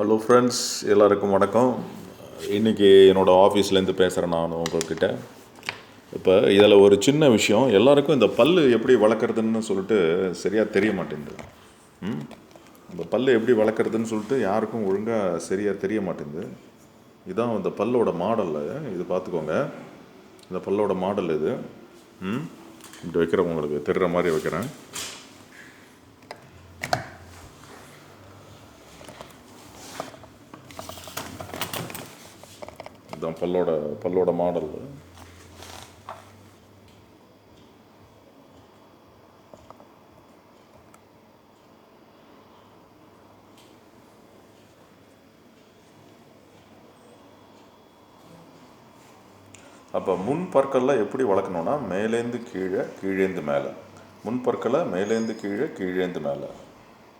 Hello friends எல்லாருக்கும் வணக்கம். இன்றைக்கி என்னோடய ஆஃபீஸ்லேருந்து பேசுகிறேன் நான் உங்கள்கிட்ட. இப்போ இதில் ஒரு சின்ன விஷயம். எல்லாருக்கும் இந்த பல் எப்படி வளர்க்குறதுன்னு சொல்லிட்டு சரியாக தெரிய மாட்டேங்குது. ம்? இந்த பல்லு எப்படி வளர்க்குறதுன்னு சொல்லிட்டு யாருக்கும் ஒழுங்காக சரியாக தெரிய மாட்டேங்குது. இதான் இந்த பல்லோட மாடல். இது பார்த்துக்கோங்க இந்த பல்லோட மாடல் இது. ம்? இப்படி வைக்கிறேன் உங்களுக்கு தெரிகிற மாதிரி வைக்கிறேன். பல்லோட பல்லோட மாடல். அப்போ முன் பற்களை எப்படி வளர்க்கணும்னா மேலேந்து கீழே கீழேந்து மேலே. முன் பற்களை மேலேந்து கீழே கீழேந்து மேலே.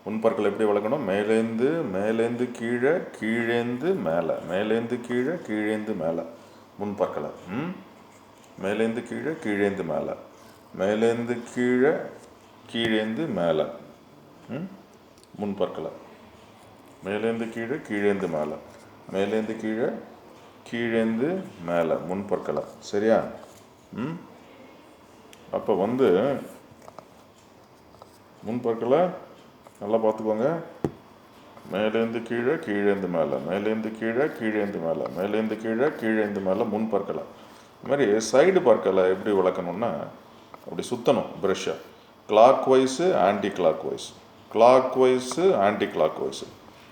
முன்பற்கள் எப்படி வளர்க்கணும் மேலேந்து மேலேந்து கீழே கீழேந்து மேலே. மேலேந்து கீழே கீழேந்து மேலே. முன்பற்களை. ம்? மேலேந்து கீழே கீழேந்து மேலே. மேலேந்து கீழே கீழேந்து மேலே. ம்? முன்பற்களை. மேலேந்து கீழே கீழேந்து மேலே. மேலேந்து கீழே கீழேந்து மேலே. முன்பற்களை. சரியா? ம்? அப்போ வந்து முன்பற்களை நல்லா பார்த்துக்கோங்க. மேலேருந்து கீழே கீழேந்து மேலே. மேலேருந்து கீழே கீழேந்து மேலே. மேலேருந்து கீழே கீழேந்து மேலே முன் பற்களை இது மாதிரி சைடு பற்களை எப்படி வளர்க்கணுன்னா அப்படி சுற்றணும் ப்ரெஷ்ஷை clockwise anticlockwise clockwise anticlockwise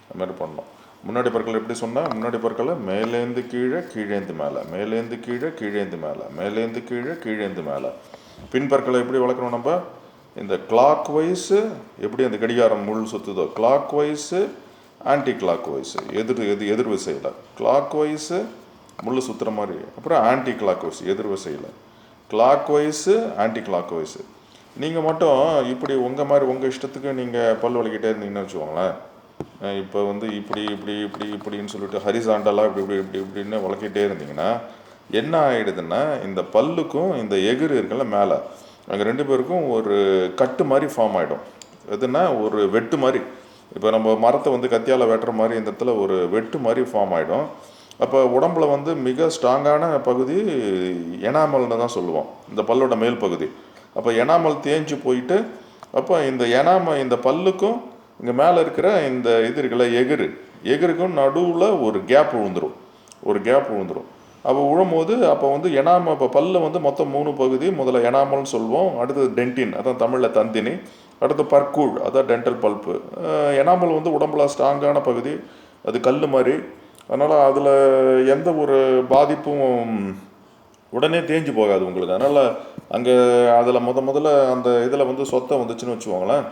அது மாதிரி பண்ணணும். முன்னாடி பற்கள் எப்படி சொன்னால் முன்னாடி பற்களை மேலேந்து கீழே கீழேந்து மேலே. மேலேந்து கீழே கீழேந்து மேலே. மேலேந்து கீழே கீழேந்து மேலே. பின் பற்களை எப்படி வளர்க்கணும் நம்ம? இந்த கிளாக் வைஸு எப்படி அந்த கடிகாரம் முள் சுற்றுதோ clockwise anticlockwise எதிர் எது எதிர் விசையில். கிளாக் வைஸு முள் சுற்றுற மாதிரி. அப்புறம் ஆன்டி கிளாக் வைஸ் எதிர் விசையில். Clockwise anticlockwise நீங்கள் மட்டும் இப்படி உங்கள் மாதிரி உங்கள் இஷ்டத்துக்கு நீங்கள் பல் வலிக்கிட்டே இருந்தீங்கன்னு வச்சுக்கோங்களேன். இப்போ வந்து இப்படி இப்படி இப்படி இப்படின்னு சொல்லிட்டு ஹரிசாண்டலாக இப்படி இப்படி இப்படி இப்படின்னு வளர்க்கிட்டே இருந்தீங்கன்னா என்ன ஆகிடுதுன்னா இந்த பல்லுக்கும் இந்த எகிர் இருக்குல்ல மேலே அங்கே ரெண்டு பேருக்கும் ஒரு கட்டு மாதிரி ஃபார்ம் ஆகிடும் எதுனா ஒரு வெட்டு மாதிரி. இப்போ நம்ம மரத்தை வந்து கத்தியால் வெட்டுற மாதிரி இந்த இடத்துல ஒரு வெட்டு மாதிரி ஃபார்ம் ஆகிடும் அப்போ உடம்புல வந்து மிக ஸ்ட்ராங்கான பகுதி எனாமல்னு தான் சொல்லுவோம். இந்த பல்லோட மேல் பகுதி. அப்போ எனாமல் தேஞ்சு போயிட்டு அப்போ இந்த எனாம இந்த பல்லுக்கும் இங்கே மேலே இருக்கிற இந்த இது இருக்குல்ல எகிறு. எகிருக்கும் நடுவில் ஒரு கேப் விழுந்துடும் ஒரு கேப் விழுந்துடும் அப்போ விழும்போது அப்போ வந்து எனாமல் இப்போ பல்ல வந்து மொத்தம் மூணு பகுதி முதல்ல எனாமல்னு சொல்லுவோம் அடுத்தது டென்டின் அதான் தமிழில் தந்தினி அடுத்து பற்கூழ் அதான் டென்டல் பல்ப்பு எனாமல் வந்து உடம்புல ஸ்ட்ராங்கான பகுதி அது கல் மாதிரி. அதனால் அதில் எந்த ஒரு பாதிப்பும் உடனே தேஞ்சு போகாது உங்களுக்கு. அதனால் அங்கே அதில் முத முதல்ல அந்த இதில் வந்து சொத்தை வந்துச்சுன்னு வச்சுக்கோங்களேன்.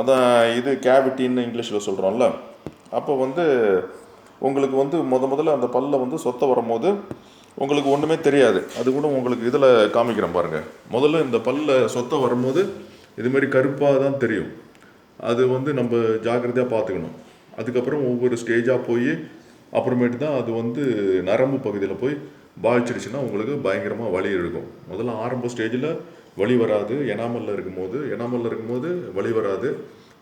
அதான் இது கேவிட்டின்னு இங்கிலீஷில் சொல்கிறோம்ல அப்போ வந்து உங்களுக்கு வந்து முத முதல்ல அந்த பல்ல வந்து சொத்தை வரும்போது உங்களுக்கு ஒன்றுமே தெரியாது. அது கூட உங்களுக்கு இதில் காமிக்கிறேன் பாருங்கள் முதல்ல இந்த பல்ல சொத்தை வரும்போது இதுமாரி கருப்பாக தான் தெரியும். அது வந்து நம்ம ஜாக்கிரதையாக பார்த்துக்கணும் அதுக்கப்புறம் ஒவ்வொரு ஸ்டேஜாக போய் அப்புறமேட்டு தான் அது வந்து நரம்பு பகுதியில் போய் பாதிச்சிருச்சுன்னா உங்களுக்கு பயங்கரமாக வலி இருக்கும். முதல்ல ஆரம்ப ஸ்டேஜில் வலி வராது. எனாமலில் இருக்கும்போது எனாமலில் இருக்கும்போது வலி வராது.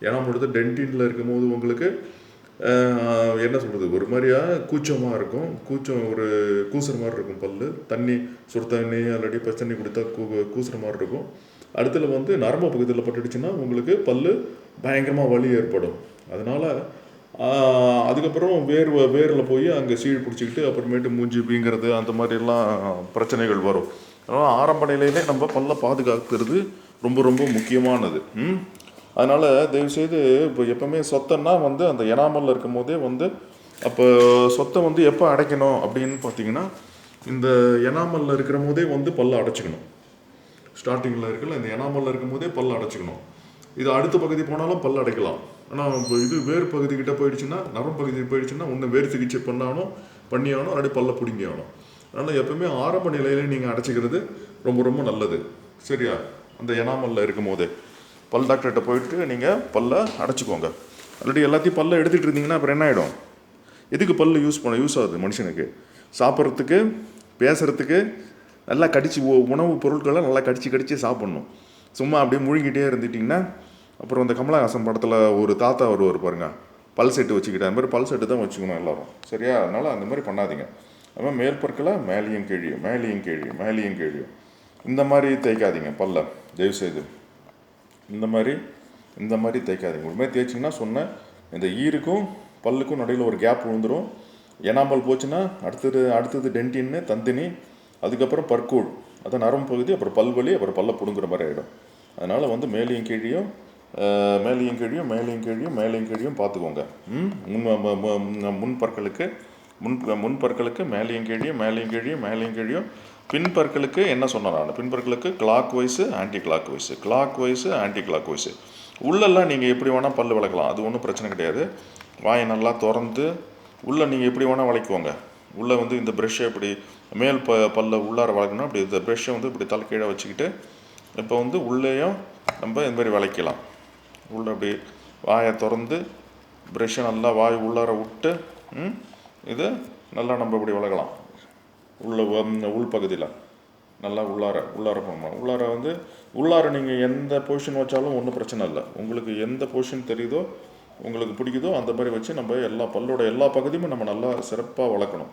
எனாமலோடது டென்டினில் இருக்கும்போது உங்களுக்கு என்ன சொல்கிறது ஒரு மாதிரியா கூச்சமாக இருக்கும். கூச்சம் ஒரு கூசுற மாதிரி இருக்கும் பல் தண்ணி சுடு தண்ணி ஆல்ரெடி பச்சை தண்ணி கொடுத்தா கூ கூசுற மாதிரி இருக்கும். அடுத்தது வந்து நரம்பு பகுதியில் பட்டுடுச்சுன்னா உங்களுக்கு பல் பயங்கரமாக வலி ஏற்படும். அதனால் அதுக்கப்புறம் வேர் வேரில் போய் அங்கே சீழ் பிடிச்சிக்கிட்டு அப்புறமேட்டு மூஞ்சி வீங்கிறது அந்த மாதிரிலாம் பிரச்சனைகள் வரும். அதனால் ஆரம்ப நிலையிலே நம்ம பல்ல பாதுகாக்கிறது ரொம்ப ரொம்ப முக்கியமானது. ம்? அதனால் தயவுசெய்து இப்போ எப்போவுமே சொத்தன்னா வந்து அந்த எனாமலில் இருக்கும் போதே வந்து அப்போ சொத்தை வந்து எப்போ அடைக்கணும் அப்படின்னு பார்த்தீங்கன்னா இந்த எனாமலில் இருக்கிற போதே வந்து பல்ல அடைச்சிக்கணும். ஸ்டார்டிங்கில் இருக்கல இந்த எனாமலில் இருக்கும் போதே பல்ல அடைச்சிக்கணும். இது அடுத்த பகுதி போனாலும் பல்ல அடைக்கலாம். ஆனால் இப்போ இது வேறு பகுதிக்கிட்ட போயிடுச்சுன்னா நரம் பகுதி போயிடுச்சுன்னா ஒன்று வேறு சிகிச்சை பண்ணாலும் பண்ணியானோ அப்படி பல்ல பிடுங்கி ஆகணும் அதனால் எப்பவுமே ஆரம்ப நிலையில நீங்கள் அடைச்சிக்கிறது ரொம்ப ரொம்ப நல்லது. சரியா? அந்த எனாமலில் இருக்கும் போதே பல் டாக்டர்கிட்ட போயிட்டு நீங்கள் பல்லை அடைச்சிக்கோங்க. ஆல்ரெடி எல்லாத்தையும் பல்ல எடுத்துகிட்டு இருந்தீங்கன்னா அப்புறம் என்ன ஆகிடும் எதுக்கு பல் யூஸ் பண்ண யூஸ் ஆகுது மனுஷனுக்கு? சாப்பிட்றதுக்கு பேசுகிறதுக்கு நல்லா கடிச்சு உணவு பொருட்களை நல்லா கடிச்சு கடிச்சு சாப்பிட்ணும். சும்மா அப்படியே முழுங்கிட்டே இருந்துட்டிங்கன்னா அப்புறம் அந்த கமலஹாசன் படத்தில் ஒரு தாத்தா வருவார் பாருங்க. பல் செட்டு வச்சுக்கிட்டு அந்த மாதிரி பல் செட்டு தான் வச்சுக்கணும் எல்லாரும். சரியா? அதனால் அந்த மாதிரி பண்ணாதீங்க. அதுமாதிரி மேற்பற்களை மேலேயும் கீழியும் மேலேயும் கீழியும் மேலேயும் கீழியும். இந்த மாதிரி தேய்க்காதீங்க பல்ல. தயவுசெய்து இந்த மாதிரி இந்த மாதிரி தேய்க்காதீங்க. உண்மையாக மாதிரி தேய்ச்சிங்கன்னா சொன்னேன் இந்த ஈருக்கும் பல்லுக்கும் நடுவில் ஒரு கேப் விழுந்துடும் எனாமல் போச்சுன்னா அடுத்தது அடுத்தது டென்டின்னு தந்தினி அதுக்கப்புறம் பற்கூழ் அதான் நரம்பு பகுதி அப்புறம் பல்வலி அப்புறம் பல்ல பிடுங்குற மாதிரி ஆகிடும் அதனால் வந்து மேலேயும் கீழியும் மேலையும் மேலேயும் கீழியும் மேலேயும் கீழியும் மேலேயும் கீழியும் பார்த்துக்கோங்க. ம்? முன் முன்பற்களுக்கு முன் பற்களுக்கு முன் முன் பற்களுக்கு மேலேயும் கீழியும் மேலேயும் கீழியும் மேலேயும் கீழியும் பின்பற்களுக்கு என்ன சொன்னேன் நான் clockwise anticlockwise clockwise anticlockwise உள்ளெல்லாம் நீங்கள் எப்படி வேணால் பல் விளக்கலாம். அது ஒன்றும் பிரச்சனை கிடையாது. வாயை நல்லா திறந்து உள்ளே நீங்கள் எப்படி வேணால் வளைக்குவோங்க உள்ளே வந்து இந்த ப்ரெஷ்ஷை இப்படி மேல் ப பல்ல உள்ளார வளர்க்கணும் அப்படி இந்த ப்ரெஷ்ஷை வந்து இப்படி தலைக்கீழே வச்சுக்கிட்டு இப்போ வந்து உள்ளேயும் நம்ம இந்த மாதிரி வளைக்கலாம் உள்ளே அப்படி வாயை திறந்து ப்ரெஷ்ஷை நல்லா வாய் உள்ளார விட்டு இது நல்லா நம்ம இப்படி வளர்க்கலாம் உள்ள வ- உள் பகுதியில். நல்லா உள்ளார உள்ளார போகணும் உள்ளார வந்து உள்ளார நீங்கள் எந்த பொசிஷன் வச்சாலும் ஒன்றும் பிரச்சனை இல்லை. உங்களுக்கு எந்த பொசிஷன் தெரியுதோ உங்களுக்கு பிடிக்குதோ அந்த மாதிரி வச்சு நம்ம எல்லா பல்லோட எல்லா பகுதியுமே நம்ம நல்லா சிறப்பாக வளர்க்கணும்.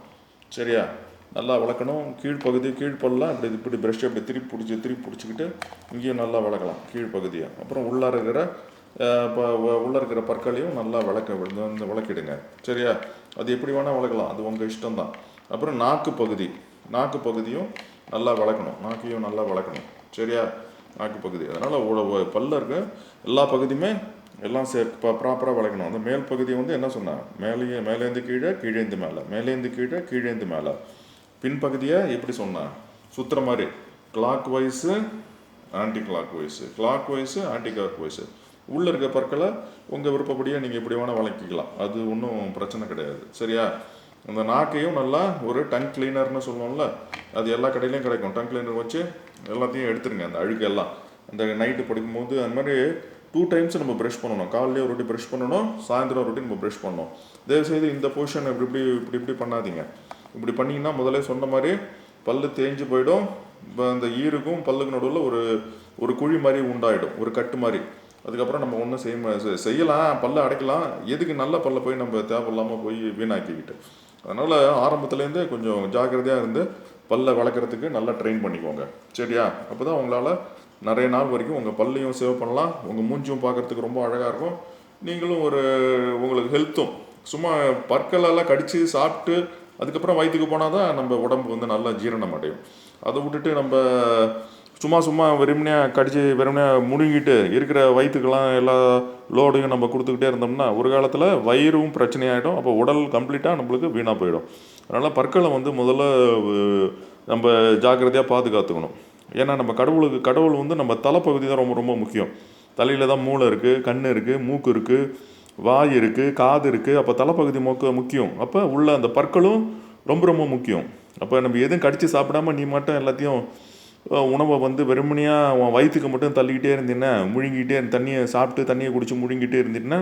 சரியா? நல்லா வளர்க்கணும். கீழ்ப்பகுதி கீழ்ப்பல்லாம் இப்படி இப்படி ப்ரஷ் இப்படி திருப்பி பிடிச்சி திருப்பி பிடிச்சிக்கிட்டு இங்கேயும் நல்லா வளர்க்கலாம் கீழ்ப்பகுதியை. அப்புறம் உள்ளார இருக்கிற இப்போ உள்ளே இருக்கிற பற்களையும் நல்லா வளர்க்க விழுந்து வந்து விளக்கிடுங்க சரியா? அது எப்படி வேணால் வளர்க்கலாம். அது உங்கள் இஷ்டம்தான். அப்புறம் நாக்கு பகுதி. நாக்கு பகுதியும் நல்லா வளர்க்கணும். நாக்கையும் நல்லா வளர்க்கணும். சரியா? நாக்கு பகுதி. அதனால் பல்ல இருக்க. எல்லா பகுதியுமே எல்லாம் சே ப்ராப்பராக வளர்க்கணும். அந்த மேல் பகுதியை வந்து என்ன சொன்னேன் மேலேயே மேலேந்து கீழே கீழேந்து மேலே. மேலேந்து கீழே கீழேந்து மேலே. பின்பகுதியை எப்படி சொன்னேன் சுற்றுற மாதிரி. Clockwise anticlockwise clockwise anticlockwise உள்ளே இருக்க பற்களை உங்கள் விருப்பப்படியே நீங்கள் எப்படி வேணால் வளர்க்கிக்கலாம். அது ஒன்றும் பிரச்சனை கிடையாது. சரியா? அந்த நாக்கையும் நல்லா ஒரு டங் கிளீனர்னு சொல்லுவோம்ல அது எல்லா கடையிலையும் கிடைக்கும். டங் கிளீனர் வச்சு எல்லாத்தையும் எடுத்துருங்க அந்த அழுக்கெல்லாம். அந்த நைட்டு படிக்கும்போது அந்த மாதிரி டூ டைம்ஸ் நம்ம ப்ரஷ் பண்ணணும். காலையிலே ஒரு வாட்டி ப்ரஷ் பண்ணணும் சாயந்தரம் ஒரு வாட்டி நம்ம ப்ரஷ் பண்ணணும். தயவுசெய்து இந்த பொசிஷன் இப்படி இப்படி இப்படி இப்படி பண்ணாதீங்க. இப்படி பண்ணிங்கன்னா முதல்ல சொன்ன மாதிரி பல்லு தேஞ்சு போயிடும். இப்போ அந்த ஈருக்கும் பல்லுக்கு நடுவில் ஒரு ஒரு குழி மாதிரி உண்டாயிடும் ஒரு கட்டு மாதிரி. அதுக்கப்புறம் நம்ம ஒன்றும் செய்ய செய்யலாம் பல்ல அடைக்கலாம். எதுக்கு நல்ல பல்ல போய் நம்ம தேவையில்லாமல் போய் வீணாக்கிக்கிட்டு? அதனால் ஆரம்பத்துலேருந்தே கொஞ்சம் ஜாக்கிரதையாக இருந்து பல்லை வளர்க்குறதுக்கு நல்லா ட்ரெயின் பண்ணிக்கோங்க. சரியா? அப்போ தான் உங்களால் நிறைய நாள் வரைக்கும் உங்கள் பல்லையும் சேவ் பண்ணலாம். உங்கள் மூஞ்சியும் பார்க்குறதுக்கு ரொம்ப அழகாக இருக்கும். நீங்களும் ஒரு உங்களுக்கு ஹெல்த்தும் சும்மா பற்களெல்லாம் கடித்து சாப்பிட்டு அதுக்கப்புறம் வயிற்றுக்கு போனால் தான் நம்ம உடம்பு வந்து நல்லா ஜீரணம் அடையும். அதை விட்டுட்டு நம்ம சும்மா சும்மா வெறுமனையாக கடிச்சு வெறுமனையாக முழுங்கிட்டு இருக்கிற வயிற்றுக்கெல்லாம் எல்லா லோடையும் நம்ம கொடுத்துக்கிட்டே இருந்தோம்னா ஒரு காலத்தில் வயிறும் பிரச்சனையாயிடும். அப்போ உடல் கம்ப்ளீட்டாக நம்மளுக்கு வீணாக போயிடும். அதனால் பற்களை வந்து முதல்ல நம்ம ஜாக்கிரதையாக பாதுகாத்துக்கணும். ஏன்னா நம்ம கடவுளுக்கு கடவுள் வந்து நம்ம தலைப்பகுதி தான் ரொம்ப ரொம்ப முக்கியம். தலையில் தான் மூளை இருக்குது கண் இருக்குது மூக்கு இருக்குது வாய் இருக்குது காது இருக்குது அப்போ தலைப்பகுதி மொக்க முக்கியம். அப்போ உள்ள அந்த பற்களும் ரொம்ப ரொம்ப முக்கியம். அப்போ நம்ம எதுவும் கடித்து சாப்பிடாம நீ மட்டும் எல்லாத்தையும் உணவை வந்து வெறுமனையாக உன் வயிற்றுக்கு மட்டும் தள்ளிக்கிட்டே இருந்தீங்கன்னா முழுங்கிட்டே தண்ணியை சாப்பிட்டு தண்ணியை குடித்து முழுங்கிட்டே இருந்தீங்கன்னா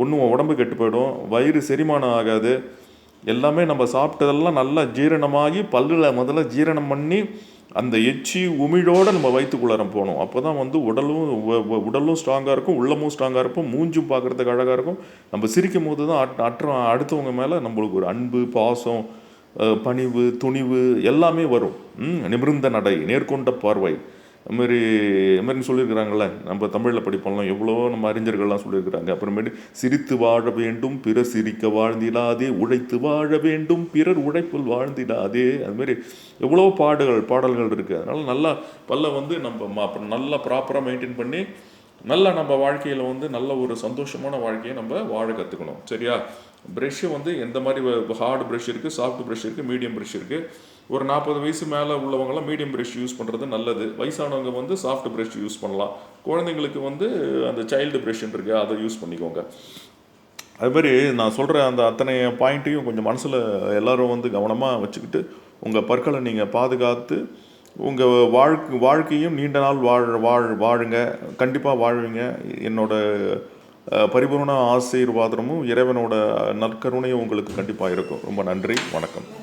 ஒன்றும் உன் உடம்பு கெட்டு போயிடும். வயிறு செரிமானம் ஆகாது. எல்லாமே நம்ம சாப்பிட்டதெல்லாம் நல்லா ஜீரணமாகி பல்லில் முதல்ல ஜீரணம் பண்ணி அந்த எச்சி உமிழோடு நம்ம வயிற்றுக்குள்ளார போகணும். அப்போ தான் வந்து உடலும் உடலும் ஸ்ட்ராங்காக இருக்கும் உள்ளமும் ஸ்ட்ராங்காக இருக்கும் மூஞ்சும் பார்க்குறதுக்கு அழகாக இருக்கும். நம்ம சிரிக்கும் போது தான் அட் அற்ற அடுத்தவங்க மேலே நம்மளுக்கு ஒரு அன்பு பாசம் பணிவு துணிவு எல்லாமே வரும். நிமிர்ந்த நடை நேர்கொண்ட பார்வை. அது மாதிரி சொல்லியிருக்கிறாங்கள மாதிரி சொல்லியிருக்கிறாங்கல்ல நம்ம தமிழில் படிப்போம்லாம் எவ்வளோ நம்ம அறிஞர்கள்லாம் சொல்லியிருக்கிறாங்க. அப்புறமேட்டு சிரித்து வாழ வேண்டும் பிறர் சிரிக்க வாழ்ந்திடாதே உழைத்து வாழ வேண்டும் பிறர் உழைப்பில் வாழ்ந்திடாதே. அதுமாரி எவ்வளோ பாடுகள் பாடல்கள் இருக்குது அதனால் நல்லா பல்ல வந்து நம்ம அப்புறம் நல்லா ப்ராப்பராக மெயின்டைன் பண்ணி நல்லா நம்ம வாழ்க்கையில் வந்து நல்ல ஒரு சந்தோஷமான வாழ்க்கையை நம்ம வாழ கற்றுக்கணும் சரியா? ப்ரெஷ்ஷு வந்து எந்த மாதிரி ஹார்டு ப்ரெஷ் இருக்குது சாஃப்ட் ப்ரெஷ் இருக்குது மீடியம் ப்ரஷ் இருக்குது ஒரு நாற்பது வயசு மேலே உள்ளவங்களாம் மீடியம் ப்ரஷ் யூஸ் பண்ணுறது நல்லது. வயசானவங்க வந்து சாஃப்ட் ப்ரஷ் யூஸ் பண்ணலாம். குழந்தைங்களுக்கு வந்து அந்த சைல்டு ப்ரெஷ்ன்னு இருக்கு அதை யூஸ் பண்ணிக்கோங்க. அது மாதிரி நான் சொல்கிற அந்த அத்தனை பாயிண்ட்டையும் கொஞ்சம் மனசில் எல்லோரும் வந்து கவனமாக வச்சுக்கிட்டு உங்கள் பற்களை நீங்கள் பாதுகாத்து உங்கள் வாழ்க்கை வாழ்க்கையும் நீண்ட நாள் வாழ் வாழ் வாழுங்க. கண்டிப்பாக வாழ்வீங்க. என்னோட பரிபூர்ண ஆசீர்வாதமும் இறைவனோட நற்கருணையும் உங்களுக்கு கண்டிப்பாக இருக்கும். ரொம்ப நன்றி. வணக்கம்.